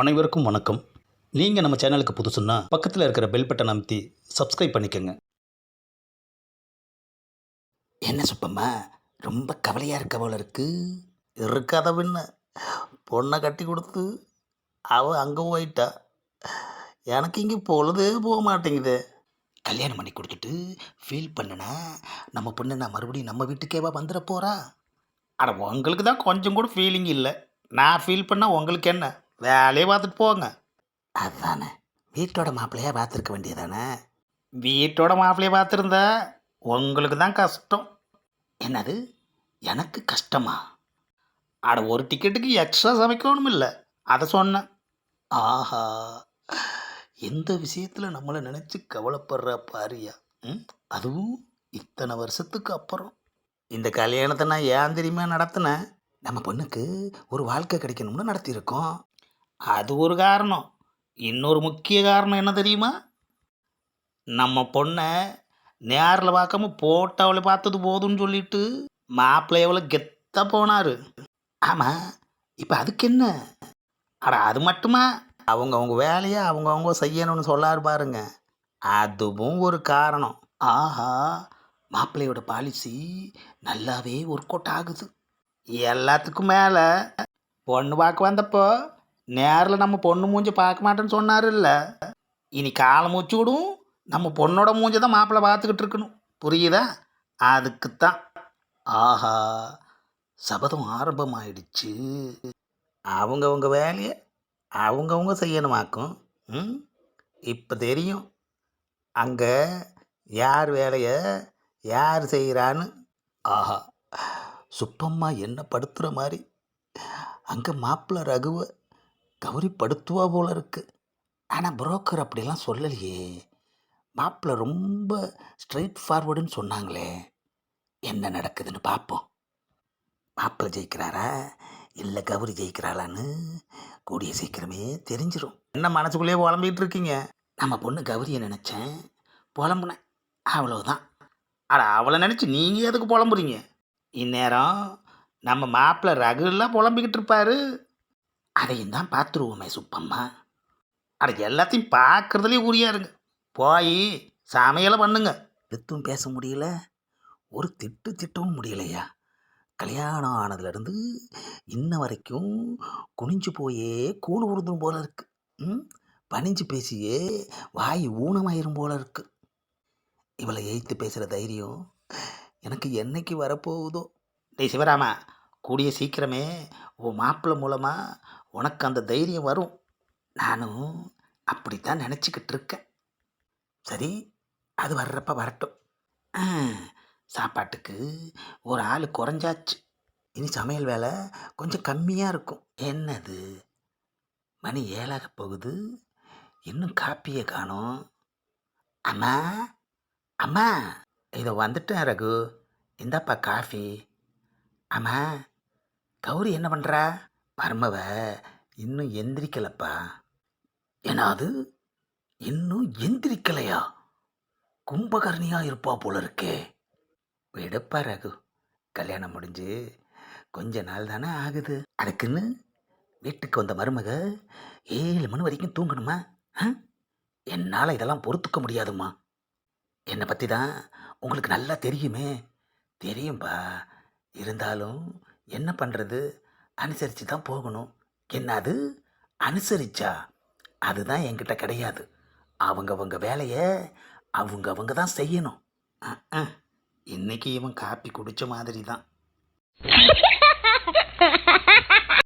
அனைவருக்கும் வணக்கம். நீங்கள் நம்ம சேனலுக்கு புதுசுன்னா பக்கத்தில் இருக்கிற பெல் பட்டன் அமைத்தி சப்ஸ்கிரைப் பண்ணிக்கோங்க. என்ன சுப்பம்மா ரொம்ப கவலையாக இருக்க போல இருக்கு? இருக்காத பின்ன பொண்ணை கட்டி கொடுத்து அவ அங்கே போயிட்டா. எனக்கு இங்கே பொழுதே போக மாட்டேங்குது. கல்யாணம் பண்ணி கொடுத்துட்டு ஃபீல் பண்ணுனா நம்ம பொண்ணு நான் மறுபடியும் நம்ம வீட்டுக்கேவா வந்துட போகிறா ஆனால் உங்களுக்கு தான் கொஞ்சம் கூட ஃபீலிங் இல்லை. நான் ஃபீல் பண்ணால் உங்களுக்கு என்ன? வேலையை பார்த்துட்டு போங்க. அதுதானே வீட்டோட மாப்பிள்ளையாக பார்த்துருக்க வேண்டியதானே? வீட்டோட மாப்பிள்ளையை பார்த்துருந்தா உங்களுக்கு தான் கஷ்டம். என்னது? எனக்கு கஷ்டமா? அட ஒரு டிக்கெட்டுக்கு எக்ஸ்ட்ரா சமைக்கணும் இல்லை அதை சொன்னேன். ஆஹா. எந்த விஷயத்தில் நம்மளை நினச்சி கவலைப்படுற பாரியா? ம்? அதுவும் இத்தனை வருஷத்துக்கு அப்புறம். இந்த கல்யாணத்தை நான் ஏன் தெரியுமா நடத்தினேன்? நம்ம பொண்ணுக்கு ஒரு வாழ்க்கை கிடைக்கணும்னு நடத்தியிருக்கோம். அது ஒரு காரணம். இன்னொரு முக்கிய காரணம் என்ன தெரியுமா? நம்ம பொண்ணை நேரில் பார்க்காம போட்டவளை பார்த்தது போதும்னு சொல்லிட்டு மாப்பிள்ளை எவ்வளோ கெத்த போனார். ஆமாம் இப்போ அதுக்கு என்ன? அட அது மட்டுமா? அவங்க அவங்க வேலையை அவங்க அவங்க செய்யணும்னு சொல்லாரு பாருங்க. அதுவும் ஒரு காரணம். ஆஹா மாப்பிள்ளையோட பாலிசி நல்லாவே ஒர்க் அவுட் ஆகுது. எல்லாத்துக்கும் மேலே பொண்ணு பார்க்க வந்தப்போ நேரில் நம்ம பொண்ணு மூஞ்சி பார்க்க மாட்டேன்னு சொன்னார்ல இனி காலம் மூச்சு விடும் நம்ம பொண்ணோட மூஞ்சி தான் மாப்பிள்ளை பார்த்துக்கிட்டு இருக்கணும். புரியுதா? அதுக்குத்தான். ஆஹா சபதம் ஆரம்பமாயிடுச்சு. அவங்கவுங்க வேலையை அவங்கவுங்க செய்யணுமாக்கும். ம்? இப்போ தெரியும். அங்கே யார் வேலையை யார் செய்கிறான்னு ஆஹா சுப்பம்மா என்ன படுத்துகிற மாதிரி. அங்கே மாப்பிள்ளை ரகுவை கௌரி படுத்துவா போல இருக்குது ஆனால் புரோக்கர் அப்படிலாம் சொல்லலையே. மாப்பிள்ள ரொம்ப ஸ்ட்ரைட் ஃபார்வர்டுன்னு சொன்னாங்களே. என்ன நடக்குதுன்னு பார்ப்போம் மாப்பிள்ள ஜெயிக்கிறாரா? இல்லை கௌரி ஜெயிக்கிறாளான்னு கூடிய சீக்கிரமே தெரிஞ்சிடும் என்ன மனசுக்குள்ளேயே புலம்பிகிட்டு இருக்கீங்க? நம்ம பொண்ணு கௌரியை நினச்சேன். புலம்புனேன். அவ்வளோதான் அட அவளை நினச்சி நீங்கள் எதுக்கு புலம்புறீங்க? இந்நேரம் நம்ம மாப்பிள்ளை ரகுலாம் புலம்பிக்கிட்டு இருப்பாரு. அதையும் தான் பார்த்துருவோமே சுப்பம்மா. அட எல்லாத்தையும் பார்க்குறதுலேயே உரியா இருங்க. போய் சமையலை பண்ணுங்க. எதுவும் பேச முடியல. ஒரு திட்டு திட்டவும் முடியலையா? கல்யாணம் ஆனதுலேருந்து இன்ன வரைக்கும் குனிஞ்சு போயே கூணு உருந்தும் போல இருக்கு. ம்? பணிஞ்சு பேசியே வாய் ஊனமாயிரும் போல இருக்கு. இவளை எய்த்து பேசுகிற தைரியம் எனக்கு என்னைக்கு வரப்போகுதோ? டேய் சிவராமா கூடிய சீக்கிரமே உன் மாப்பிள்ளை மூலமாக உனக்கு அந்த தைரியம் வரும். நானும் அப்படித்தான் நினச்சிக்கிட்டு இருக்கேன் சரி அது வர்றப்ப வரட்டும். சாப்பாட்டுக்கு ஒரு ஆள் குறைஞ்சாச்சு. இனி சமையல் வேலை கொஞ்சம் கம்மியாக இருக்கும். என்னது? மணி ஏழாக போகுது. இன்னும் காப்பியை காணும். அம்மா அம்மா. இதை வந்துட்டேன் ரகு. இந்தாப்பா காஃபி. அம்மா கௌரி என்ன பண்ணுறா பரமவ இன்னும் எந்திரிக்கலப்பா. என்னது இன்னும் எந்திரிக்கலையா? கும்பகர்ணியாக இருப்பா போல இருக்கே விடுப்பா ரகு. கல்யாணம் முடிஞ்சு கொஞ்ச நாள் தானே ஆகுது. அதுக்குன்னு வீட்டுக்கு வந்த மருமக ஏழு மணி வரைக்கும் தூங்கணுமா? ஆ? என்னால் இதெல்லாம் பொறுத்துக்க முடியாதும்மா. என்னை பற்றி தான் உங்களுக்கு நல்லா தெரியுமே. தெரியும்பா. இருந்தாலும் என்ன பண்ணுறது அனுசரித்து தான் போகணும். என்னது? அனுசரிச்சா? அதுதான் என்கிட்ட கிடையாது. அவங்கவங்க வேலையை அவங்க அவங்க தான் செய்யணும். இன்னைக்கு இவன் காப்பி குடித்த மாதிரி தான்